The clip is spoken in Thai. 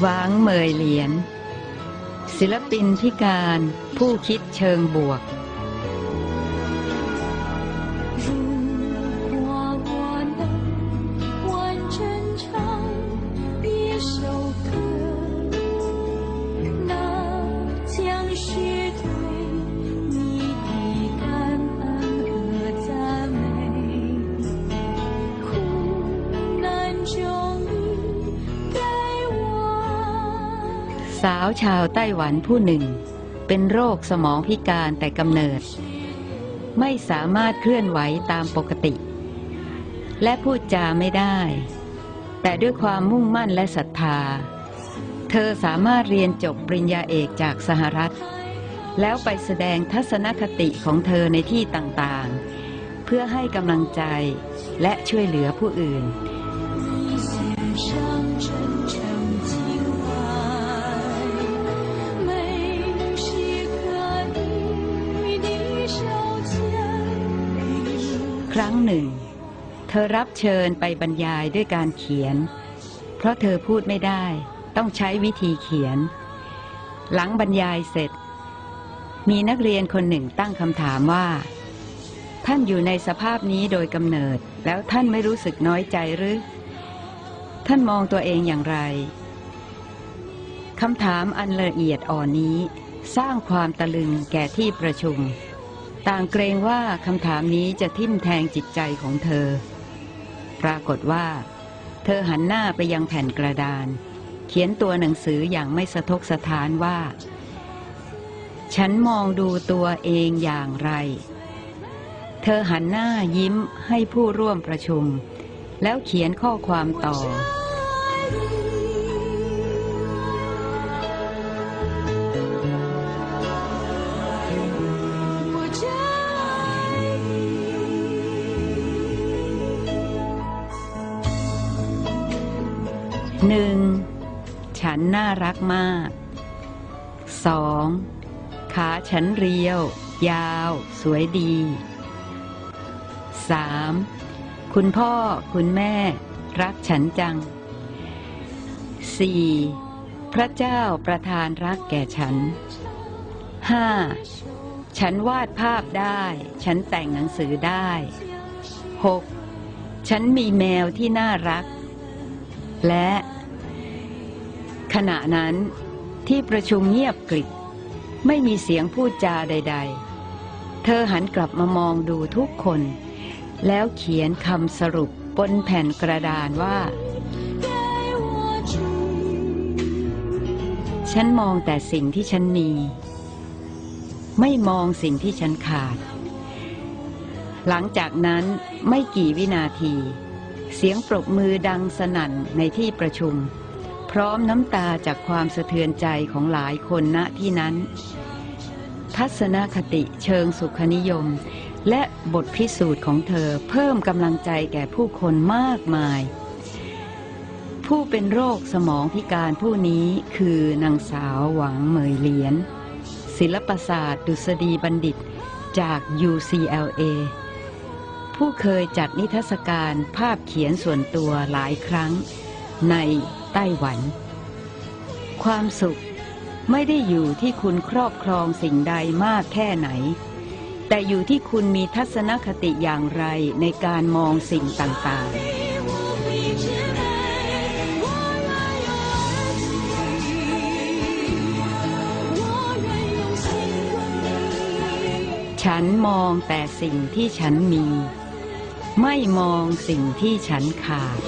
หวางเมยเหรียญศิลปินพิการผู้คิดเชิงบวก สาวชาวไต้หวันผู้หนึ่ง เป็นโรคสมองพิการแต่กำเนิด ไม่สามารถเคลื่อนไหวตามปกติ และพูดจาไม่ได้ แต่ด้วยความมุ่งมั่นและศรัทธา เธอสามารถเรียนจบปริญญาเอกจากสหรัฐ แล้วไปแสดงทัศนคติของเธอในที่ต่างๆ เพื่อให้กำลังใจและช่วยเหลือผู้อื่น ครั้งหนึ่ง เธอรับเชิญไปบรรยายด้วยการเขียน เพราะเธอพูดไม่ได้ ต้องใช้วิธีเขียน หลังบรรยายเสร็จ มีนักเรียนคนหนึ่งตั้งคำถามว่า ท่านอยู่ในสภาพนี้โดยกำเนิดแล้วท่านไม่รู้สึกน้อยใจหรือ ท่านมองตัวเองอย่างไรคำถามอันละเอียดอ่อนนี้ สร้างความตะลึงแก่ที่ประชุม ต่างเกรงว่าคำถามนี้จะทิ่มแทงจิตใจของเธอ ปรากฏว่า เธอหันหน้าไปยังแผ่นกระดาน เขียนตัวหนังสืออย่างไม่สะทกสะท้านว่า ฉันมองดูตัวเองอย่างไร เธอหันหน้ายิ้มให้ผู้ร่วมประชุม แล้วเขียนข้อความต่อ หนึ่งฉันน่ารักมากสองขาฉันเรียว ยาว สวยดีสามคุณพ่อคุณแม่ รักฉันจังสี่พระเจ้าประทานรักแก่ฉันห้าฉันวาดภาพได้ ฉันแต่งหนังสือได้หกฉันมีแมวที่น่ารัก และ ขณะนั้นที่ประชุมเงียบกริบไม่มีเสียงพูดจาใด ๆ เธอหันกลับมามองดูทุกคน แล้วเขียนคำสรุปบนแผ่นกระดานว่า ฉันมองแต่สิ่งที่ฉันมี ไม่มองสิ่งที่ฉันขาด หลังจากนั้นไม่กี่วินาที เสียงปรบมือดังสนั่นในที่ประชุม พร้อมน้ำตาจากความสะเทือนใจของหลายคนณที่นั้น ทัศนคติเชิงสุขนิยม และบทพิสูจน์ของเธอเพิ่มกำลังใจแก่ผู้คนมากมาย ผู้เป็นโรคสมองพิการผู้นี้คือนางสาวหวังเหมยเหรียญศิลปศาสตร์ดุษฎีบัณฑิตจาก UCLA ผู้เคยจัดนิทรรศการภาพเขียนส่วนตัวหลายครั้ง ในไต้หวัน ความสุขไม่ได้อยู่ที่คุณครอบครองสิ่งใดมากแค่ไหน แต่อยู่ที่คุณมีทัศนคติอย่างไรในการมองสิ่งต่างๆฉันมองแต่สิ่งที่ฉันมี ไม่มองสิ่งที่ฉันขาด